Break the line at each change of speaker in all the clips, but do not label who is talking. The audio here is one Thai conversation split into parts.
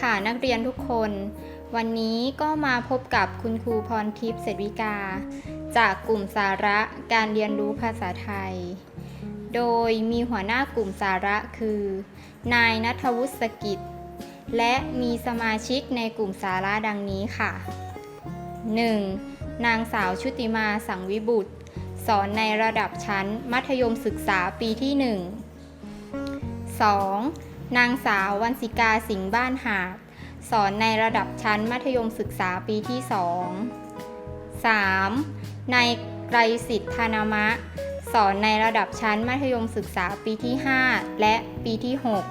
ค่ะนักเรียนทุกคน วันนี้ก็มาพบกับคุณครูพรทิพย์เศรษฐวิกา จากกลุ่มสาระการเรียนรู้ภาษาไทย โดยมีหัวหน้ากลุ่มสาระคือ นายนัทวุฒิสกิจ และมีสมาชิกในกลุ่มสาระดังนี้ค่ะ 1. นางสาวชุติมาสังวิบุตร สอนในระดับชั้นมัธยมศึกษาปีที่ 1 2. นางสาววันศิกาสิงห์บ้านหาด สอนในระดับชั้นมัธยมศึกษาปีที่ 2 3. นายไกรสิทธานามะ สอนในระดับชั้นมัธยมศึกษาปีที่ 5 และปีที่ 6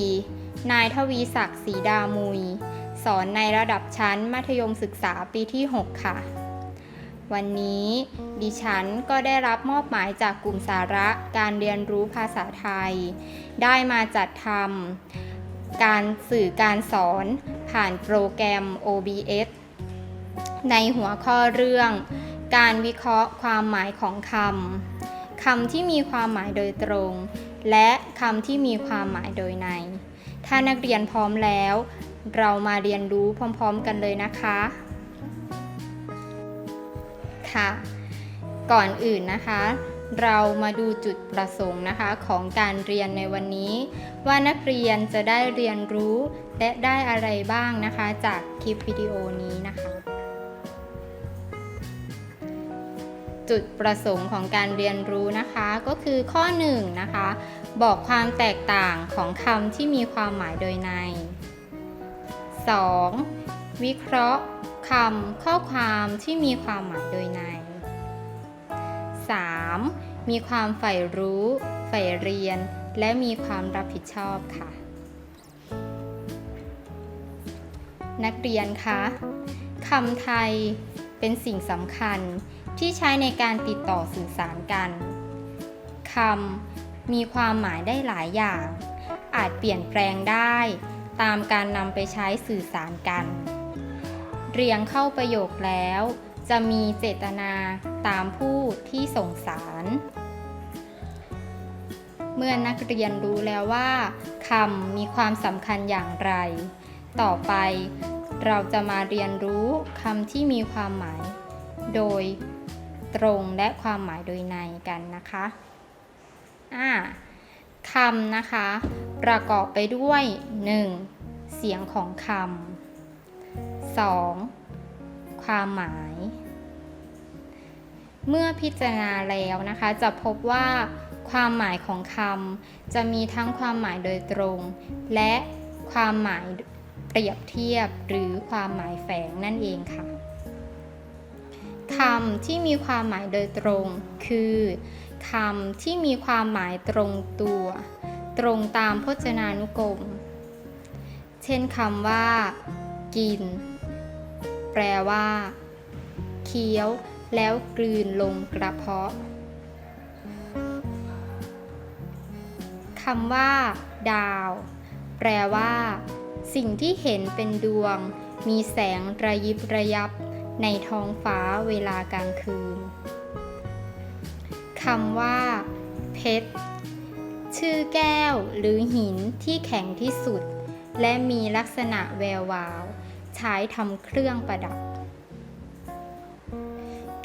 4. นายทวีศักดิ์ศรีดามุย สอนในระดับชั้นมัธยมศึกษาปีที่ 6 ค่ะ วันนี้ดิฉันก็ได้รับมอบหมายจากกลุ่มสาระการเรียนรู้ภาษาไทย ได้มาจัดทำการสื่อการสอนผ่านโปรแกรม OBS ในหัวข้อเรื่อง การวิเคราะห์ความหมายของคำคำที่มีความหมายโดยตรง และคำที่มีความหมายโดยใน ถ้านักเรียนพร้อมแล้ว เรามาเรียนรู้พร้อม ๆ กันเลยนะคะ ค่ะ ก่อนอื่นนะคะ เรามาดูจุดประสงค์นะคะของการเรียนในวันนี้ ว่านักเรียนจะได้เรียนรู้และได้อะไรบ้างนะคะจากคลิปวิดีโอนี้นะคะจุดประสงค์ของการเรียนรู้นะคะก็คือข้อ1นงนะคะบอกความแตกต่างของคำที่มีความหมายโดยใน 2. วิเคราะห์ คำข้อความที่มีความหมายโดยใน 3. มีความใฝ่รู้ใฝ่เรียน และมีความรับผิดชอบค่ะ นักเรียนคะคำไทยเป็นสิ่งสำคัญที่ใช้ในการติดต่อสื่อสารกันคำมีความหมายได้หลายอย่าง อาจเปลี่ยนแปลงได้ ตามการนำไปใช้สื่อสารกัน เรียงเข้าประโยคแล้ว จะมีเจตนาตามผู้ที่ส่งสาร เมื่อนักเรียนรู้แล้วว่าคำมีความสำคัญอย่างไร ต่อไปเราจะมาเรียนรู้คำที่มีความหมาย โดยตรงและความหมายโดยในกันนะคะอ่าคำนะคะ ประกอบไปด้วย 1. เสียงของคำ 2. ความหมาย เมื่อพิจารณาแล้วนะคะ จะพบว่าความหมายของคำจะมีทั้งความหมายโดยตรง และความหมายเปรียบเทียบหรือความหมายแฝงนั่นเองค่ะคำที่มีความหมายโดยตรง คือคำที่มีความหมายตรงตัว ตรงตามพจนานุกรม เช่นคำว่า กิน แปลว่า เคี้ยว แล้วกลืนลงกระเพาะคำว่า ดาว แปลว่า สิ่งที่เห็นเป็นดวง มีแสงระยิบระยับ ในท้องฟ้าเวลากลางคืนคำว่า เพชร ชื่อแก้วหรือหินที่แข็งที่สุด และมีลักษณะแวววาว ใช้ทำเครื่องประดับ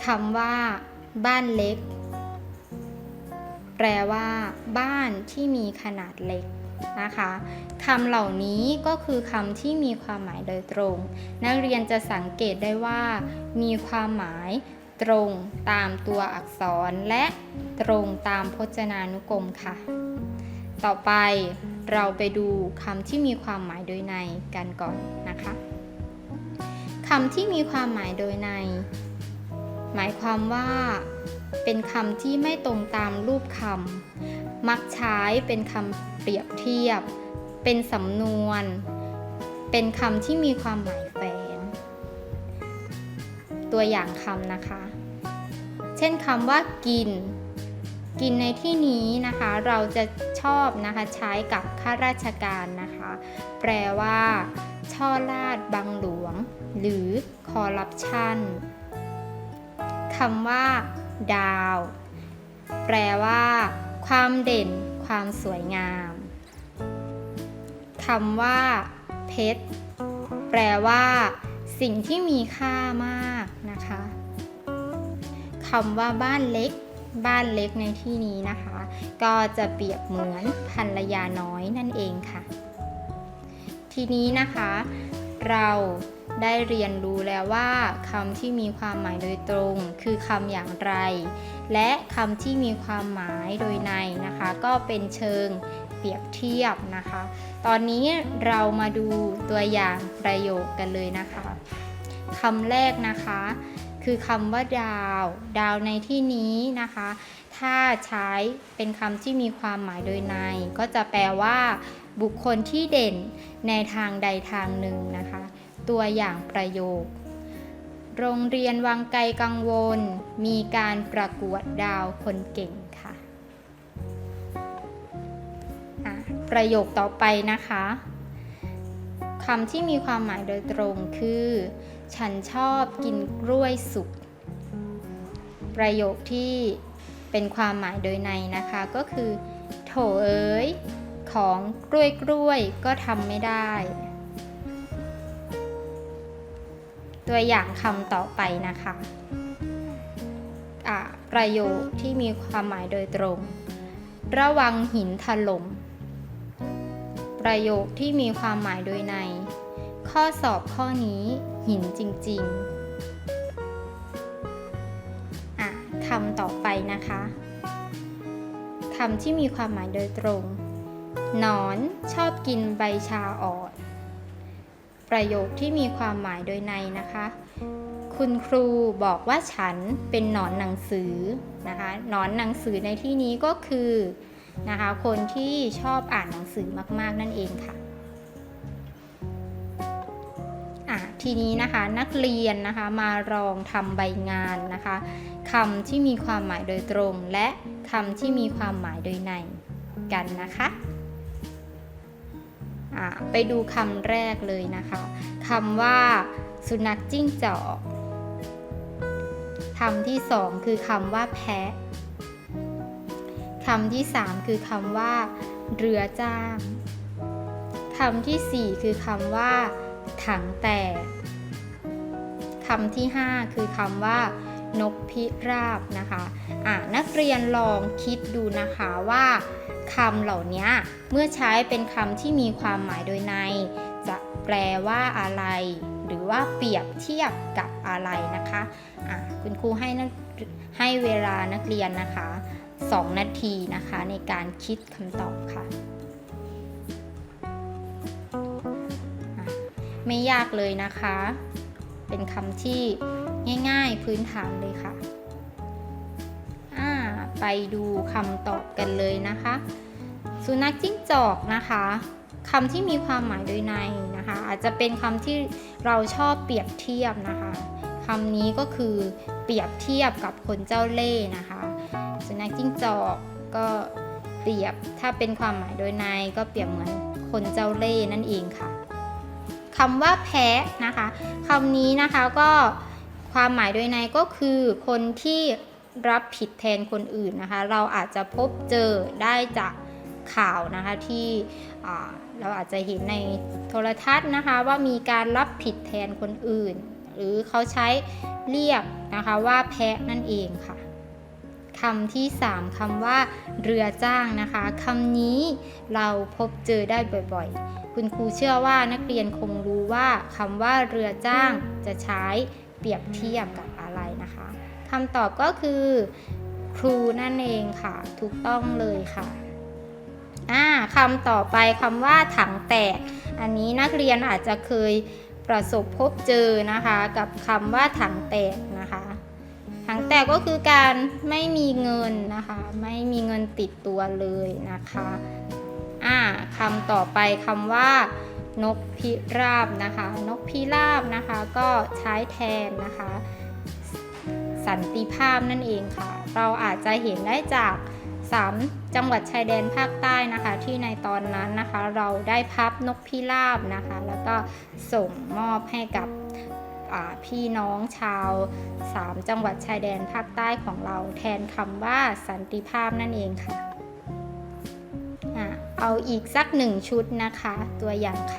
คำว่า บ้านเล็ก แปลว่า บ้านที่มีขนาดเล็กนะคะคำเหล่านี้ก็คือคำที่มีความหมายโดยตรง นักเรียนจะสังเกตได้ว่า มีความหมายตรงตามตัวอักษรและตรงตามพจนานุกรมค่ะ ต่อไปเราไปดูคำที่มีความหมายโดยในกันก่อนนะคะ คำที่มีความหมายโดยใน หมายความว่า เป็นคำที่ไม่ตรงตามรูปคำมักใช้เป็นคำเปรียบเทียบ เป็นสำนวน เป็นคำที่มีความหมายแฝงตัวอย่างคำนะคะ เช่นคำว่ากิน กินในที่นี้นะคะ เราจะชอบนะคะใช้กับข้าราชการนะคะ แปลว่า ช่อลาดบังหลวง หรือคอร์รัปชันคำว่า ดาว แปลว่า ความเด่น ความสวยงามคคำว่า เพชร แปลว่า สิ่งที่มีค่ามากนะคะคำว่าบ้านเล็ก บ้านเล็กในที่นี้นะคะ ก็จะเปรียบเหมือนภรรยาน้อยนั่นเองค่ะ ทีนี้นะคะ เราได้เรียนรู้แล้วว่าคำที่มีความหมายโดยตรงคือคำอย่างไร และคำที่มีความหมายโดยในนะคะ ก็เป็นเชิงเปรียบเทียบนะคะ ตอนนี้เรามาดูตัวอย่างประโยคกันเลยนะคะคำแรกนะคะ คือคำว่าดาว ดาวในที่นี้นะคะ ถ้าใช้เป็นคำที่มีความหมายโดยใน ก็จะแปลว่า บุคคลที่เด่นในทางใดทางหนึ่งนะคะ ตัวอย่างประโยค โรงเรียนวังไกลกังวล มีการประกวดดาวคนเก่งค่ะะประโยคต่อไปนะคะคำที่มีความหมายโดยตรงคือ ฉันชอบกินกล้วยสุก ประโยคที่เป็นความหมายโดยในนะคะก็คือ โถเอ๋ย ของกล้วยกล้วยก็ทำไม่ได้ ตัวอย่างคำต่อไปนะคะะประโยคที่มีความหมายโดยตรง ระวังหินถล่ม ประโยคที่มีความหมายโดยใน ข้อสอบข้อนี้หินจริงๆคำต่อไปนะคะคำที่มีความหมายโดยตรง นอนชอบกินใบชาอ่อน ประโยคที่มีความหมายโดยในนะคะ คุณครูบอกว่าฉันเป็นหนอนหนังสือนะคะหนอนหนังสือในที่นี้ก็คือนะคะคนที่ชอบอ่านหนังสือมากๆนั่นเองค่ะทีนี้นะคะนักเรียนนะคะมาลองทำใบงานนะคะคำที่มีความหมายโดยตรง และคำที่มีความหมายโดยในกันนะคะ ไปดูคำแรกเลยนะคะคำว่าสุนัขจิ้งจอกคำที่สองคือคำว่าแพะคำที่สามคือคำว่าเรือจ้างคำที่สี่คือคำว่า ถังแตกคำที่ห้าคือคำว่า นกพิราบนะคะะนักเรียนลองคิดดูนะคะว่าคำเหล่านี้เมื่อใช้เป็นคำที่มีความหมายโดยใน จะแปลว่าอะไร หรือว่าเปรียบเทียบกับอะไรนะคะะคุณครูให้นักให้เวลานักเรียนนะคะ 2 นาทีนะคะในการคิดคำตอบค่ะไม่ยากเลยนะคะ เป็นคำที่ ง่ายๆพื้นฐานเลยค่ะไปดูคำตอบกันเลยนะคะ สุนัขจิ้งจอกนะคะคำที่มีความหมายโดยในนะคะ อาจจะเป็นคำที่เราชอบเปรียบเทียบนะคะคำนี้ก็คือเปรียบเทียบกับคนเจ้าเล่ห์นะคะ สุนัขจิ้งจอกก็เปรียบถ้าเป็นความหมายโดยในก็เปรียบเหมือนคนเจ้าเล่ห์นั่นเองค่ะคำว่าแพ้นะคะคำนี้นะคะก็ ความหมายโดยในก็คือคนที่รับผิดแทนคนอื่นนะคะ เราอาจจะพบเจอได้จากข่าวนะคะที่เราอาจจะเห็นในโทรทัศน์นะคะ ว่ามีการรับผิดแทนคนอื่น หรือเขาใช้เรียกนะคะว่าแพะนั่นเองค่ะคำที่ 3คำว่าเรือจ้างนะคะคำนี้เราพบเจอได้บ่อยๆ คุณครูเชื่อว่านักเรียนคงรู้ว่าคำว่าเรือจ้างจะใช้ เปรียบเทียบกับอะไรนะคะคำตอบก็คือครูนั่นเองค่ะ ถูกต้องเลยค่ะอ่าคำต่อไปคำว่าถังแตก อันนี้นักเรียนอาจจะเคยประสบพบเจอนะคะ กับคำว่าถังแตกนะคะถังแตกก็คือการไม่มีเงินนะคะ ไม่มีเงินติดตัวเลยนะคะอ่าคำต่อไปคำว่า นกพิราบนะคะ นกพิราบนะคะก็ใช้แทนนะคะ สันติภาพนั่นเองค่ะ เราอาจจะเห็นได้จาก 3 จังหวัดชายแดนภาคใต้นะคะ ที่ในตอนนั้นนะคะ เราได้พับนกพิราบนะคะ แล้วก็ส่งมอบให้กับพี่น้องชาว 3 จังหวัดชายแดนภาคใต้ของเราแทนคำว่าสันติภาพนั่นเองค่ะ เอาอีกสักหนึ่งชุดนะคะ ตัวอย่างค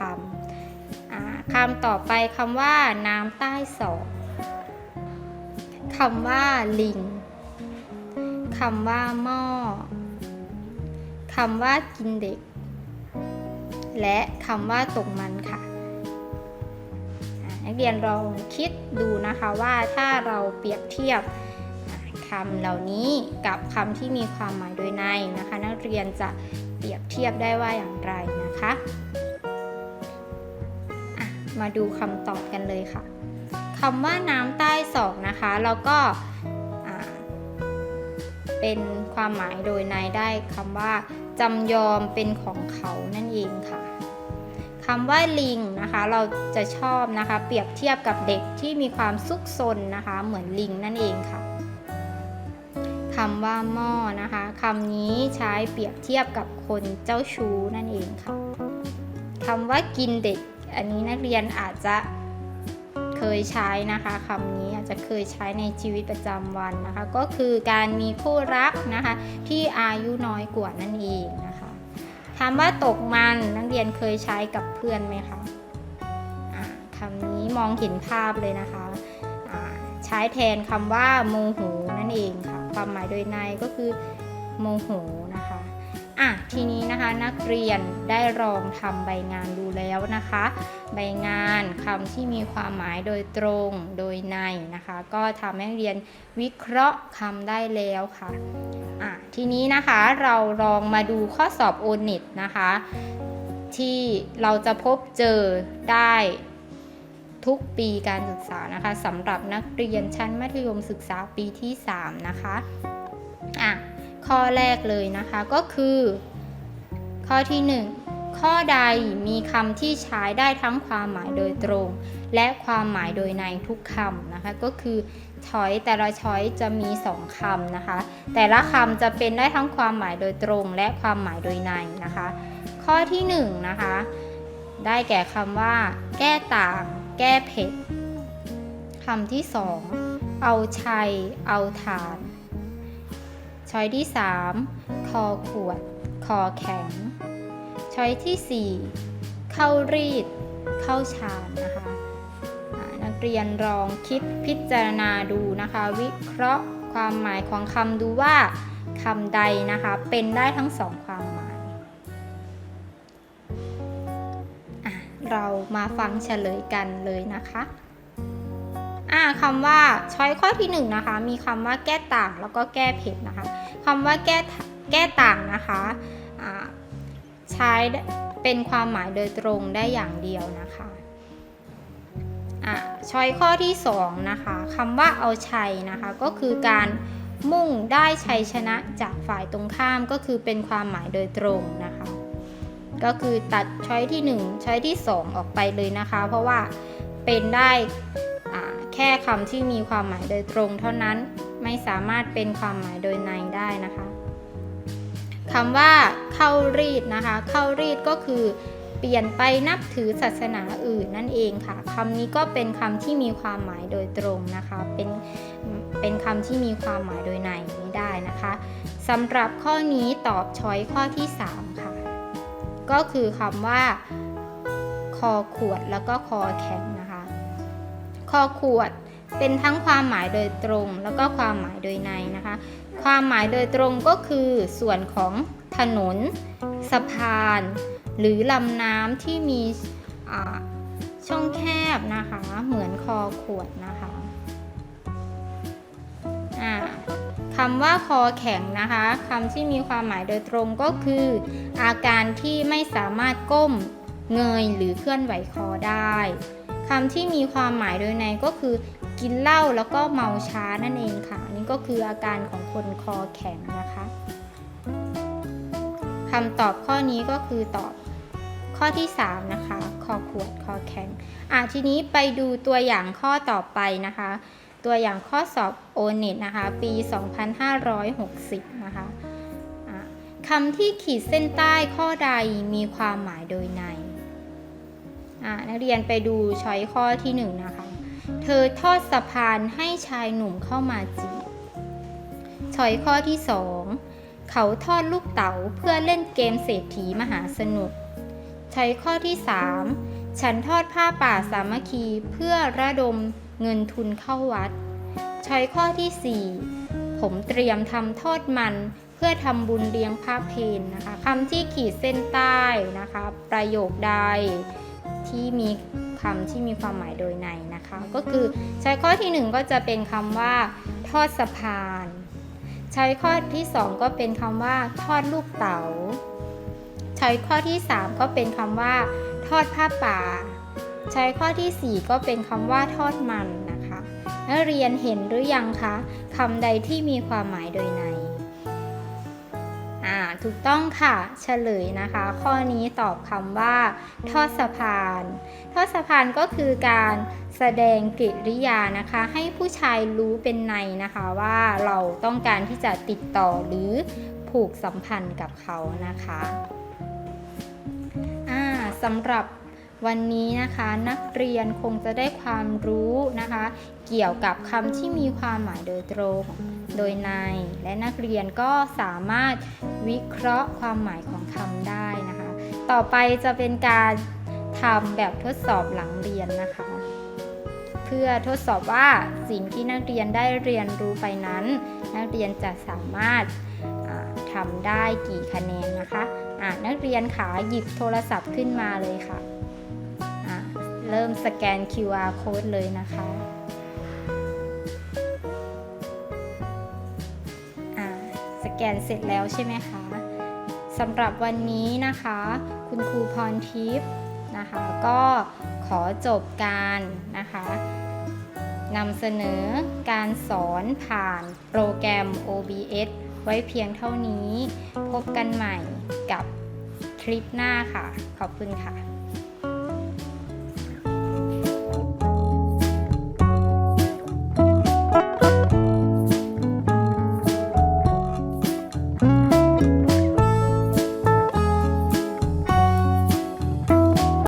ำคำต่อไปคำว่าน้ำใต้ศอกคำว่าลิงคำว่าหม้อคำว่ากินเด็ก และคำว่าตกมันค่ะ นักเรียนลองคิดดูนะคะว่าถ้าเราเปรียบเทียบคำเหล่านี้กับคำที่มีความหมายโดยในนะคะ นักเรียนจะ เปรียบเทียบได้ว่าอย่างไรนะคะะมาดูคำตอบกันเลยค่ะคำว่าน้ำใต้ศอกนะคะแล้วก็เป็นความหมายโดยในได้คำว่าจำยอมเป็นของเขานั่นเองค่ะคำว่าลิงนะคะเราจะชอบนะคะ เปรียบเทียบกับเด็กที่มีความซุกซนนะคะ เหมือนลิงนั่นเองค่ะ คำว่าหม้อนะคะคำนี้ใช้เปรียบเทียบกับคนเจ้าชู้นั่นเองค่ะคำว่ากินเด็ก อันนี้นักเรียนอาจจะเคยใช้นะคะคำนี้อาจจะเคยใช้ในชีวิตประจำวันนะคะ ก็คือการมีคู่รักนะคะที่อายุน้อยกว่านั่นเองนะคะคำว่าตกมันนักเรียนเคยใช้กับเพื่อนไหมคะคำนี้มองเห็นภาพเลยนะคะ ใช้แทนคำว่าโมโหนั่นเอง ความหมายโดยในก็คือโมโหนะคะอะทีนี้นะคะนักเรียนได้ลองทำใบงานดูแล้วนะคะ ใบงานคำที่มีความหมายโดยตรงโดยในนะคะ ก็ทำให้เรียนวิเคราะห์คำได้แล้วค่ะอะทีนี้นะคะเราลองมาดูข้อสอบโอน็ตนะคะ ที่เราจะพบเจอได้ ทุกปีการศึกษานะคะสำหรับนักเรียนชั้นมัธยมศึกษาปีที่ 3 นะคะอะข้อแรกเลยนะคะก็คือ ข้อที่ 1 ข้อใดมีคำที่ใช้ได้ทั้งความหมายโดยตรง และความหมายโดยในทุกคำนะคะก็คือช้อยแต่ละช้อยจะมี 2คำนะคะ แต่ละคำจะเป็นได้ทั้งความหมายโดยตรงและความหมายโดยในนะคะ ข้อที่1นงนะคะ ได้แก่คำว่า แก้ต่าง แก้เผ็ดคำที่2เอาชัย เอาทาน ช้อยที่3คอขวด คอแข็ง ช้อยที่4เข้ารีด เข้าชานนะคะนักเรียนลองคิดพิจารณาดูนะคะ วิเคราะห์ความหมายของคำดูว่าคำใดนะคะ เป็นได้ทั้งสองความ เรามาฟังเฉลยกันเลยนะคะอ่าคำว่าช้อยข้อที่หนึ่งนะคะ มีคำว่าแก้ต่างแล้วก็แก้เผ็ดนะคะคำว่าแก้แก้ต่างนะคะอ่าใช้เป็นความหมายโดยตรงได้อย่างเดียวนะคะอ่าช้อยข้อที่สองนะคะคำว่าเอาชัยนะคะ ก็คือการมุ่งได้ชัยชนะจากฝ่ายตรงข้ามก็คือเป็นความหมายโดยตรงนะคะ ก็คือตัดช้อยที่ 1 ช้อยที่ 2 ออกไปเลยนะคะ เพราะว่าเป็นได้แค่คำที่มีความหมายโดยตรงเท่านั้นไม่สามารถเป็นความหมายโดยในได้นะคะคำว่าเข้ารีดนะคะ เข้ารีดก็คือเปลี่ยนไปนับถือศาสนาอื่นนั่นเองค่ะคำนี้ก็เป็นคำที่มีความหมายโดยตรงนะคะ เป็นเป็นคำที่มีความหมายโดยในไม่ได้นะคะสำหรับข้อนี้ตอบช้อยข้อที่ 3 ก็คือคำว่า คอขวดแล้วก็คอแข็งนะคะ คอขวดเป็นทั้งความหมายโดยตรง แล้วก็ความหมายโดยในนะคะ ความหมายโดยตรงก็คือส่วนของถนน สะพาน หรือลำน้ำที่มีช่องแคบนะคะ เหมือนคอขวดนะคะ คำว่าคอแข็งนะคะคำที่มีความหมายโดยตรงก็คือ อาการที่ไม่สามารถก้มเงยหรือเคลื่อนไหวคอได้คำที่มีความหมายโดยในก็คือ กินเหล้าแล้วก็เมาช้านั่นเองค่ะนี่ก็คืออาการของคนคอแข็งนะคะคำตอบข้อนี้ก็คือตอบข้อที่ 3 นะคะ คอขวด คอแข็งอะทีนี้ไปดูตัวอย่างข้อต่อไปนะคะ ตัวอย่างข้อสอบโอเน็ตนะคะ ปี 2560 นะคะอะคำที่ขีดเส้นใต้ข้อใดมีความหมายโดยในนักเรียนไปดูช้อยข้อที่1นะคะ เธอทอดสะพานให้ชายหนุ่มเข้ามาจีบช้อยข้อที่ 2 เขาทอดลูกเต๋าเพื่อเล่นเกมเศรษฐีมหาสนุกช้อยข้อที่ 3 ฉันทอดผ้าป่าสามัคคีเพื่อระดม เงินทุนเข้าวัด ใช้ข้อที่ 4 ผมเตรียมทำทอดมันเพื่อทำบุญเลี้ยงพระเพนนะคะคำที่ขีดเส้นใต้นะคะ ประโยคใดที่มีคำที่มีความหมายโดยในนะคะ ก็คือใช้ข้อทีหนึ่1 ก็จะเป็นคำว่า ทอดสะพาน ใช้ข้อที่ 2 ก็เป็นคำว่า ทอดลูกเต๋าใช้ข้อที่ 3 ก็เป็นคำว่า ทอดผ้าป่า ใช้ข้อที่ 4 ก็เป็นคำว่าทอดมันนะคะนักเรียนเห็นหรือยังคะคำใดที่มีความหมายโดยในอ่าถูกต้องค่ะ เฉลยนะคะ ข้อนี้ตอบคำว่า ทอดสะพาน ทอดสะพานก็คือการแสดงกริยานะคะ ให้ผู้ชายรู้เป็นในนะคะว่าเราต้องการที่จะติดต่อหรือผูกสัมพันธ์กับเขานะคะสำหรับ วันนี้นะคะนักเรียนคงจะได้ความรู้นะคะ เกี่ยวกับคำที่มีความหมายโดยตรง โดยใน และนักเรียนก็สามารถวิเคราะห์ความหมายของคำได้นะคะ ต่อไปจะเป็นการทำแบบทดสอบหลังเรียนนะคะ เพื่อทดสอบว่าสิ่งที่นักเรียนได้เรียนรู้ไปนั้น นักเรียนจะสามารถาทำได้กี่คะแนนนะคะนักเรียนขาหยิบโทรศัพท์ขึ้นมาเลยค่ะ เริ่มสแกน QR code เลยนะคะอ่าสแกนเสร็จแล้วใช่ไหมคะสำหรับวันนี้นะคะ คุณครูพรทิพย์นะคะ ก็ขอจบการนะคะนำเสนอการสอนผ่านโปรแกรม OBS ไว้เพียงเท่านี้ พบกันใหม่กับคลิปหน้าค่ะ ขอบคุณค่ะ